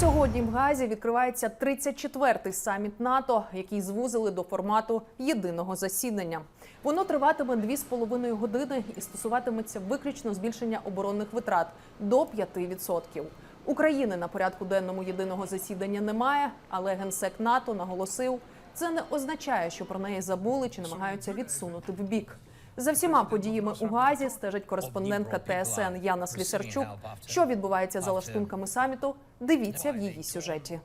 Сьогодні в Газі відкривається 34-й саміт НАТО, який звузили до формату єдиного засідання. Воно триватиме 2,5 години і стосуватиметься виключно збільшення оборонних витрат до 5%. України на порядку денному єдиного засідання немає, але генсек НАТО наголосив, це не означає, що про неї забули чи намагаються відсунути в бік. За всіма подіями у Газі стежить кореспондентка ТСН Яна Слісарчук. Що відбувається за лаштунками саміту? Дивіться в її сюжеті.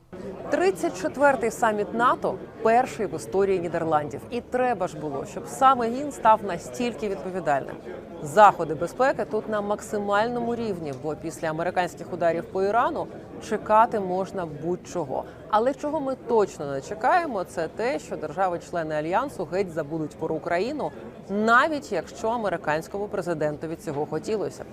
34-й саміт НАТО перший в історії Нідерландів. І треба ж було, щоб саме він став настільки відповідальним. Заходи безпеки тут на максимальному рівні, бо після американських ударів по Ірану чекати можна будь-чого. Але чого ми точно не чекаємо, це те, що держави-члени альянсу геть забудуть про Україну, навіть якщо американському президентові цього хотілося.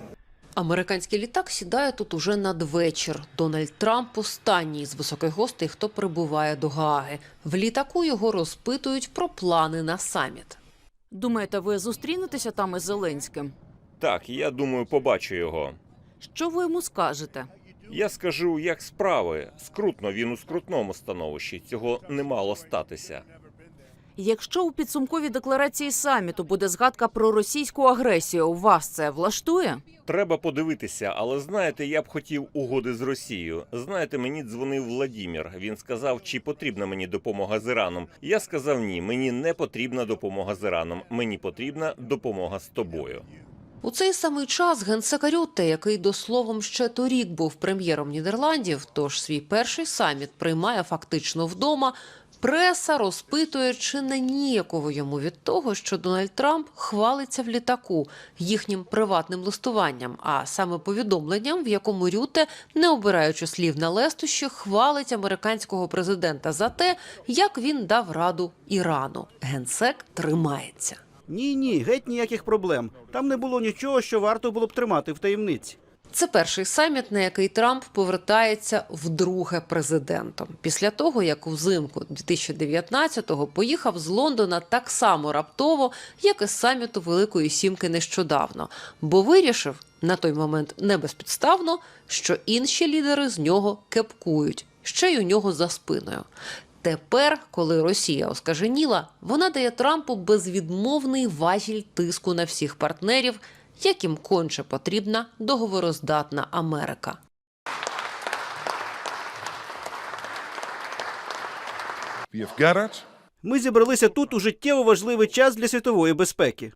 Американський літак сідає тут уже надвечір. Дональд Трамп останній з високих гостей, хто прибуває до Гааги. В літаку його розпитують про плани на саміт. Думаєте, ви зустрінетеся там із Зеленським? Так, я думаю, побачу його. Що ви йому скажете? Я скажу, як справи. Скрутно він у скрутному становищі. Цього не мало статися. Якщо у підсумковій декларації саміту буде згадка про російську агресію, вас це влаштує? Треба подивитися, але знаєте, я б хотів угоди з Росією. Знаєте, мені дзвонив Владімір. Він сказав, чи потрібна мені допомога з Іраном. Я сказав ні, мені не потрібна допомога з Іраном. Мені потрібна допомога з тобою. У цей самий час генсека Рютте, який до словом ще торік був прем'єром Нідерландів, тож свій перший саміт приймає фактично вдома. Преса розпитує, чи не ніяково йому від того, що Дональд Трамп хвалиться в літаку їхнім приватним листуванням, а саме повідомленням, в якому Рюте, не обираючи слів на лестощі, хвалить американського президента за те, як він дав раду Ірану. Генсек тримається. Ні, ні, геть ніяких проблем. Там не було нічого, що варто було б тримати в таємниці. Це перший саміт, на який Трамп повертається вдруге президентом. Після того, як взимку 2019-го поїхав з Лондона так само раптово, як і з саміту Великої Сімки нещодавно, бо вирішив на той момент не безпідставно, що інші лідери з нього кепкують, ще й у нього за спиною. Тепер, коли Росія оскаженіла, вона дає Трампу безвідмовний важіль тиску на всіх партнерів, яким конче потрібна договороздатна Америка. Ми зібралися тут у життєво важливий час для світової безпеки.